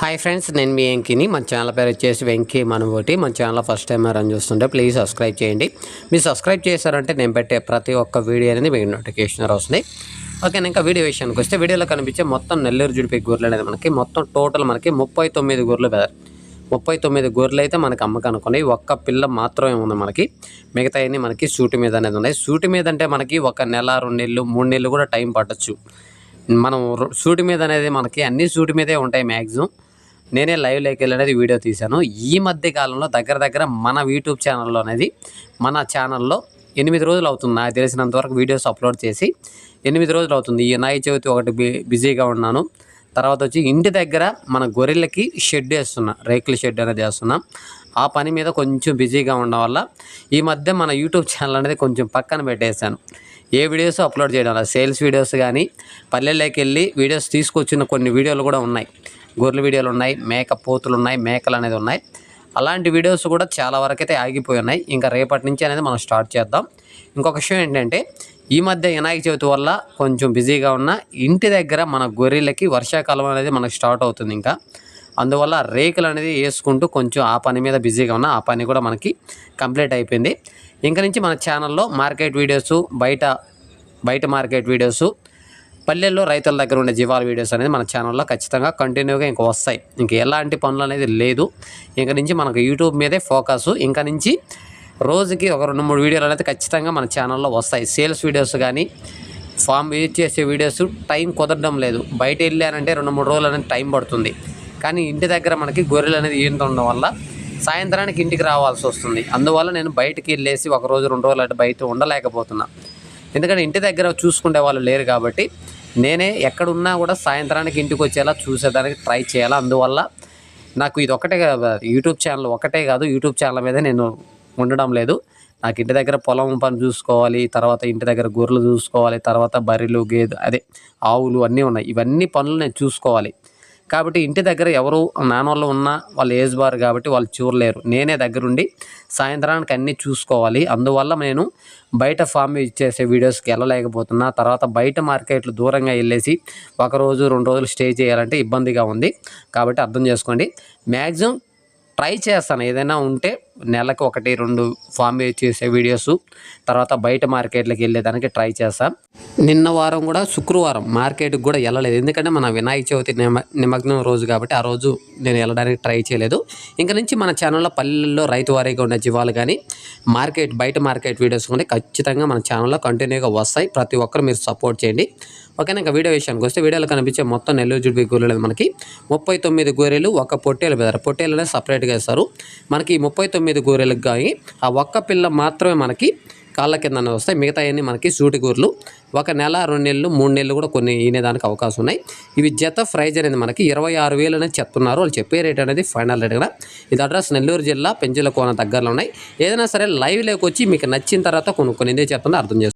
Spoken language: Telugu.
హాయ్ ఫ్రెండ్స్ నేను మీ వెంకీని. మన ఛానల్ పేరు వచ్చేసి వెంకీ మనబోటి మన ఛానల్ ఫస్ట్ టైం రన్ చూస్తుంటే ప్లీజ్ సబ్స్క్రైబ్ చేయండి. మీరు సబ్స్క్రైబ్ చేశారంటే నేను పెట్టే ప్రతి ఒక్క వీడియో అనేది మీకు నోటిఫికేషన్ వస్తుంది. ఓకే ఇంకా వీడియో విషయానికి వస్తే వీడియోలో కనిపించే మొత్తం నెల్లూరు జుడిపి గొర్రెలు అనేది మనకి మొత్తం టోటల్ మనకి ముప్పై తొమ్మిది గొర్రెలు బెదర్ ముప్పై తొమ్మిది గొర్రెలు అయితే మనకి అమ్మకనుకున్నాయి ఒక్క పిల్ల మాత్రమే ఉంది మనకి. మిగతా అన్ని మనకి సూటి మీద అనేది ఉన్నాయి. సూటి మీద అంటే మనకి ఒక నెల రెండు నెలలు మూడు నెలలు కూడా టైం పట్టచ్చు. మనం సూటి మీద అనేది మనకి అన్ని సూటి మీదే ఉంటాయి మ్యాక్సిమం నేనే లైవ్ లేక అనేది వీడియో తీశాను. ఈ మధ్య కాలంలో దగ్గర దగ్గర మన యూట్యూబ్ ఛానల్లో అనేది మన ఛానల్లో ఎనిమిది రోజులు అవుతుంది. నాకు తెలిసినంత వరకు వీడియోస్ అప్లోడ్ చేసి ఎనిమిది రోజులు అవుతుంది. ఈ నాయ చవితి ఒకటి బి- బిజీగా ఉన్నాను. తర్వాత వచ్చి ఇంటి దగ్గర మన గొర్రెలకి షెడ్ వేస్తున్నా రేకుల షెడ్ అనేది వేస్తున్నాం. ఆ పని మీద కొంచెం బిజీగా ఉండడం వల్ల ఈ మధ్య మన యూట్యూబ్ ఛానల్ అనేది కొంచెం పక్కన పెట్టేశాను. ఏ వీడియోస్ అప్లోడ్ చేయడం వల్ల సేల్స్ వీడియోస్ కానీ పల్లెల్లోకి వెళ్ళి వీడియోస్ తీసుకొచ్చిన కొన్ని వీడియోలు కూడా ఉన్నాయి. గొర్రెల వీడియోలు ఉన్నాయి మేక పోతులు ఉన్నాయి మేకలు అనేది ఉన్నాయి. అలాంటి వీడియోస్ కూడా చాలా వరకు అయితే ఆగిపోయి ఉన్నాయి. ఇంకా రేపటి నుంచి అనేది మనం స్టార్ట్ చేద్దాం. ఇంకొక విషయం ఏంటంటే ఈ మధ్య వినాయక చవితి వల్ల కొంచెం బిజీగా ఉన్న ఇంటి దగ్గర మన గొర్రెలకి వర్షాకాలం అనేది మనకు స్టార్ట్ అవుతుంది ఇంకా. అందువల్ల రేకులు అనేది వేసుకుంటూ కొంచెం ఆ పని మీద బిజీగా ఉన్న ఆ పని కూడా మనకి కంప్లీట్ అయిపోయింది. ఇంక నుంచి మన ఛానల్లో మార్కెట్ వీడియోస్ బయట బయట మార్కెట్ వీడియోస్ పల్లెల్లో రైతుల దగ్గర ఉండే జీవాల వీడియోస్ అనేది మన ఛానల్లో ఖచ్చితంగా కంటిన్యూగా ఇంకా వస్తాయి. ఇంకా ఎలాంటి పనులు అనేది లేదు. ఇంక నుంచి మనకు యూట్యూబ్ మీదే ఫోకస్ ఇంకా నుంచి రోజుకి ఒక రెండు మూడు వీడియోలు అనేది ఖచ్చితంగా మన ఛానల్లో వస్తాయి. సేల్స్ వీడియోస్ కానీ ఫామ్ యూజ్ చేసే వీడియోస్ టైం కుదరడం లేదు. బయట వెళ్ళారంటే రెండు మూడు రోజులు అనేది టైం పడుతుంది. కానీ ఇంటి దగ్గర మనకి గొర్రెలు అనేది ఉండడం వల్ల సాయంత్రానికి ఇంటికి రావాల్సి వస్తుంది. అందువల్ల నేను బయటికి వెళ్ళేసి ఒక రోజు రెండు రోజులు అటు బయట ఉండలేకపోతున్నా. ఎందుకంటే ఇంటి దగ్గర చూసుకునే వాళ్ళు లేరు కాబట్టి నేనే ఎక్కడున్నా కూడా సాయంత్రానికి ఇంటికి వచ్చేలా చూసేదానికి ట్రై చేయాలి. అందువల్ల నాకు ఇది ఒకటే కాదు యూట్యూబ్ ఛానల్ ఒకటే కాదు యూట్యూబ్ ఛానల్ మీద నేను ఉండడం లేదు. నాకు ఇంటి దగ్గర పొలం పని చూసుకోవాలి తర్వాత ఇంటి దగ్గర గొర్రెలు చూసుకోవాలి తర్వాత బర్రెలు గేదె అదే ఆవులు అన్నీ ఉన్నాయి. ఇవన్నీ పనులు నేను చూసుకోవాలి. కాబట్టి ఇంటి దగ్గర ఎవరు నాన్నోళ్ళు ఉన్నా వాళ్ళు ఏజ్ బార్ కాబట్టి వాళ్ళు చూడలేరు నేనే దగ్గరుండి సాయంత్రానికి అన్నీ చూసుకోవాలి. అందువల్ల నేను బయట ఫామ్ చేసే వీడియోస్కి వెళ్ళలేకపోతున్నా. తర్వాత బయట మార్కెట్లు దూరంగా వెళ్ళేసి ఒక రోజు రెండు రోజులు స్టే చేయాలంటే ఇబ్బందిగా ఉంది. కాబట్టి అర్థం చేసుకోండి. మ్యాక్సిమం ట్రై చేస్తాను. ఏదైనా ఉంటే నెలకు ఒకటి రెండు ఫామ్ చేసే వీడియోస్ తర్వాత బయట మార్కెట్లకు వెళ్ళేదానికి ట్రై చేస్తాను నిన్న వారం కూడా శుక్రవారం మార్కెట్కి కూడా వెళ్ళలేదు. ఎందుకంటే మన వినాయక చవితి నిమ నిమగ్నం రోజు కాబట్టి ఆ రోజు నేను వెళ్ళడానికి ట్రై చేయలేదు. ఇంక నుంచి మన ఛానల్లో పల్లెల్లో రైతు వారీగా ఉన్న జీవాలు కానీ మార్కెట్ బయట మార్కెట్ వీడియోస్ కానీ ఖచ్చితంగా మన ఛానల్లో కంటిన్యూగా వస్తాయి. ప్రతి ఒక్కరు మీరు సపోర్ట్ చేయండి. ఓకేనా? ఇంకా వీడియో విషయానికి వస్తే వీడియోలో కనిపించే మొత్తం నెల్లూరు జుడిపి గొర్రెలు మనకి ముప్పై తొమ్మిది గొర్రెలు ఒక పొట్టేలు బెదరు. పొట్టేలనే సపరేట్గా ఇస్తారు. మనకి ముప్పై తొమ్మిది గొర్రెలకు కానీ ఆ ఒక్క పిల్ల మాత్రమే మనకి కాళ్ళ కింద వస్తాయి. మిగతా అన్నీ మనకి సూటి గూర్లు ఒక నెల రెండు నెలలు మూడు నెలలు కూడా కొన్ని ఈనేదానికి అవకాశం ఉన్నాయి. ఇవి జత ప్రైజ్ అనేది మనకి ఇరవై ఆరు వేలు అనేది చెప్తున్నారు. వాళ్ళు చెప్పే రేట్ అనేది ఫైనల్ రేట్ కూడా ఇది అడ్రస్ నెల్లూరు జిల్లా పెంచుల కోన దగ్గరలో ఉన్నాయి. ఏదైనా సరే లైవ్ లేకొచ్చి మీకు నచ్చిన తర్వాత కొనుక్కొని ఇదే చెప్తుందో అర్థం చేసుకోండి